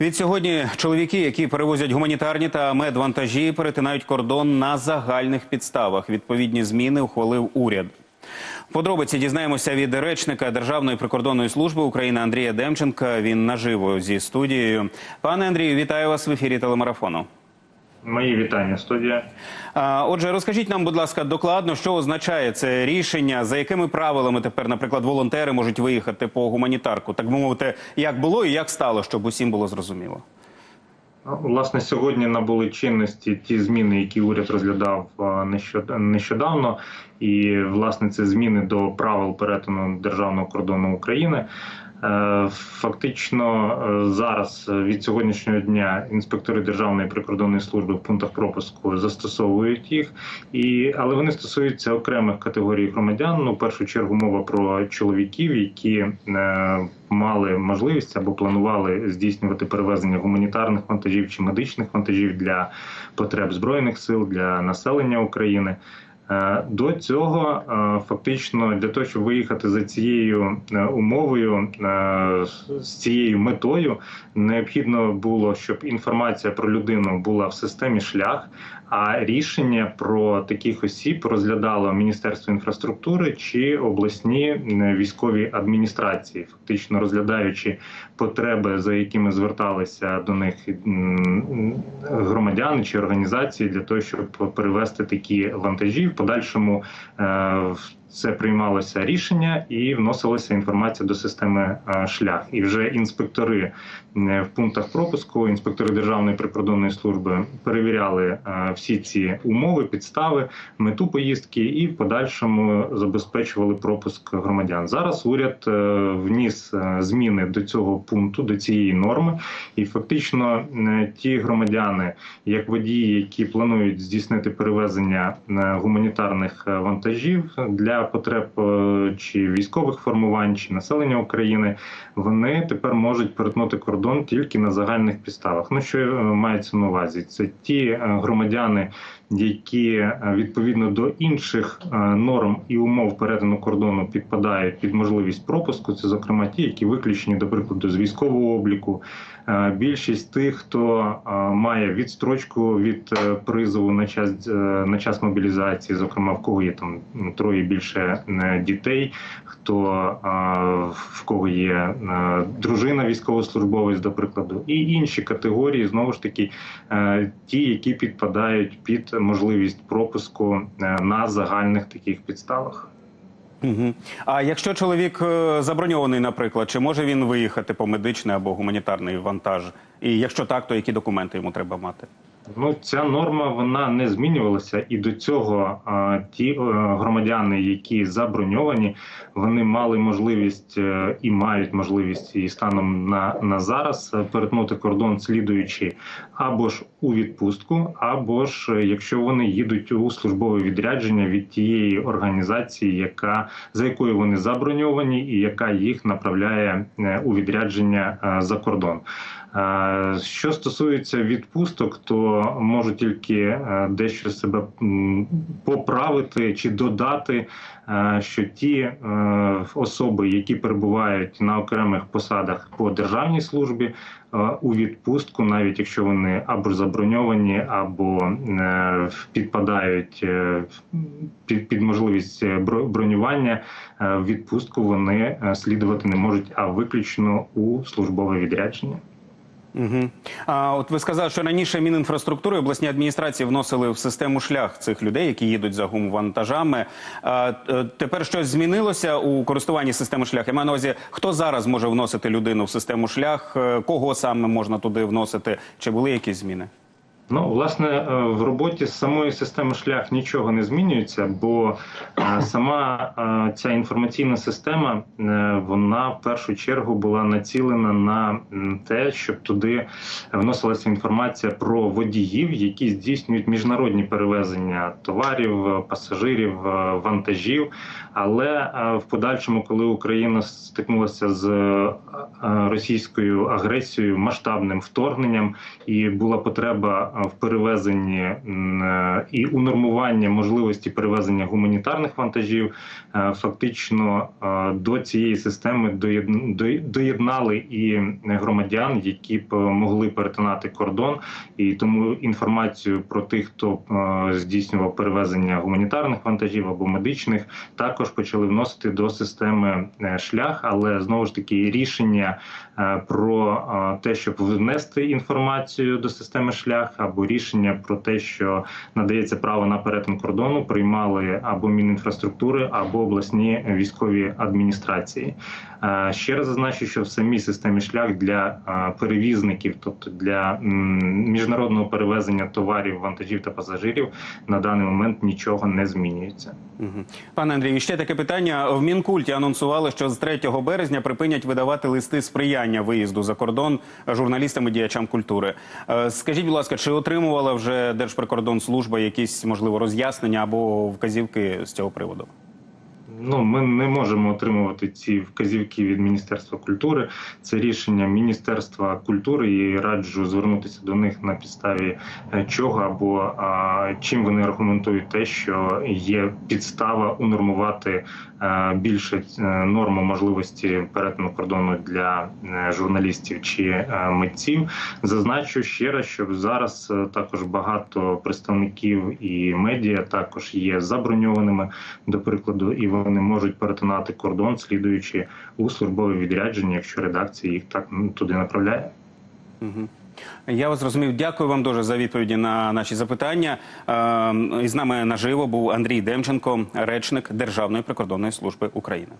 Від сьогодні чоловіки, які перевозять гуманітарні та медвантажі, перетинають кордон на загальних підставах. Відповідні зміни ухвалив уряд. Подробиці дізнаємося від речника Державної прикордонної служби України Андрія Демченка. Він наживо зі студією. Пане Андрію, вітаю вас в ефірі телемарафону. Мої вітання, студія. Отже, розкажіть нам, будь ласка, докладно, що означає це рішення, за якими правилами тепер, наприклад, волонтери можуть виїхати по гуманітарку, так би мовити, як було і як стало, щоб усім було зрозуміло. Ну, Власне, сьогодні набули чинності ті зміни, які уряд розглядав нещодавно, і власне це зміни до правил перетину державного кордону України. Е, Фактично е, зараз е, від сьогоднішнього дня інспектори Державної прикордонної служби в пунктах пропуску застосовують їх, і але вони стосуються окремих категорій громадян. Ну, в першу чергу мова про чоловіків, які е, мали можливість або планували здійснювати перевезення гуманітарних вантажів чи медичних вантажів для потреб збройних сил для населення України. Е, До цього е, фактично для того, щоб виїхати за цією е, умовою, з цією метою, необхідно було, щоб інформація про людину була в системі шлях. А рішення про таких осіб розглядало Міністерство інфраструктури чи обласні військові адміністрації, фактично розглядаючи потреби, за якими зверталися до них громадяни чи організації для того, щоб перевести такі вантажі. В подальшому е, це приймалося рішення і вносилася інформація до системи е, шлях. І вже інспектори е, в пунктах пропуску, інспектори Державної прикордонної служби перевіряли е, всі ці умови, підстави, мету поїздки і в подальшому забезпечували пропуск громадян. Зараз уряд вніс зміни до цього пункту, до цієї норми, і фактично ті громадяни, як водії, які планують здійснити перевезення гуманітарних вантажів для потреб е, чи військових формувань, чи населення України, вони тепер можуть перетнути кордон тільки на загальних підставах. Ну що е, мається на увазі? Це ті е, громадяни, які е, відповідно до інших е, норм і умов перетину кордону підпадають під можливість пропуску. Це зокрема ті, які виключені, до прикладу, з військового обліку. Е, Більшість тих, хто має відстрочку від призову на час на час мобілізації, зокрема в кого є там троє більше дітей, хто в кого є дружина військовослужбовець, до прикладу, і інші категорії знову ж таки ті, які підпадають під можливість пропуску е, на загальних таких підставах. Угу. А якщо чоловік е, заброньований, наприклад, чи може він виїхати по медичний або гуманітарний вантаж? І якщо так, то які документи йому треба мати? Ну, ця норма вона не змінювалася, і до цього а, ті е, громадяни, які заброньовані, вони мали можливість е, і мають можливість і станом на, на зараз перетнути кордон, слідуючи або ж у відпустку, або ж е, якщо вони їдуть у службове відрядження від тієї організації, яка за якою вони заброньовані, і яка їх направляє у відрядження е, за кордон. Е, Що стосується відпусток, то можу тільки е, дещо себе поправити чи додати, е, що ті особи, які перебувають на окремих посадах по державній службі, у відпустку, навіть якщо вони або заброньовані, або підпадають під, під можливість бронювання, в відпустку вони слідувати не можуть, а виключно у службове відрядження. Угу. А от ви сказали, що раніше Мінінфраструктури обласні адміністрації вносили в систему шлях цих людей, які їдуть за гумовантажами. А, е, тепер щось змінилося у користуванні системи шлях? Я маю на увазі, хто зараз може вносити людину в систему шлях, е, кого саме можна туди вносити? Чи були якісь зміни? Ну, власне, е, в роботі з самої системи шлях нічого не змінюється, бо е, сама е, ця інформаційна система вона в першу чергу була націлена на те, щоб туди вносилася інформація про водіїв, які здійснюють міжнародні перевезення товарів, пасажирів, вантажів. Але в подальшому, коли Україна стикнулася з російською агресією, масштабним вторгненням, і була потреба в перевезенні е, і унормування можливості перевезення гуманітарних вантажів. Е, Фактично е, до цієї системи доєд- доєднали і громадян, які б могли перетинати кордон, і тому інформацію про тих, хто е, здійснював перевезення гуманітарних вантажів або медичних, також почали вносити до системи е, шлях. Але знову ж таки рішення е, про е, те, щоб внести інформацію до системи шлях, або рішення про те, що надається право на перетин кордону, приймали або Мінінфраструктури, або обласні військові адміністрації. Е, Ще раз зазначу, що в самій системі шлях для е, перевізників, тобто для міжнародного перевезення товарів, вантажів та пасажирів, на даний момент нічого не змінюється. Пане Андрію, ще таке питання. В Мінкульті анонсували, що з 3 березня припинять видавати листи сприяння виїзду за кордон журналістам і діячам культури. Е, Скажіть, будь ласка, чи отримувала вже Держприкордонслужба якісь можливо роз'яснення або вказівки з цього приводу? Ну, ми не можемо отримувати ці вказівки від Міністерства культури. Це рішення Міністерства культури і раджу звернутися до них на підставі е, чого або а, чим вони аргументують те, що є підстава унормувати е, більше е, норму можливості перетину кордону для журналістів чи е, митців. Зазначу ще раз, що зараз також багато представників і медіа також є заброньованими, до прикладу, і вони можуть перетинати кордон, слідуючи у службове відрядження, якщо редакція їх так м, туди направляє. Угу. Я вас зрозумів. Дякую вам дуже за відповіді на наші запитання. Е, І з нами наживо був Андрій Демченко, речник Державної прикордонної служби України.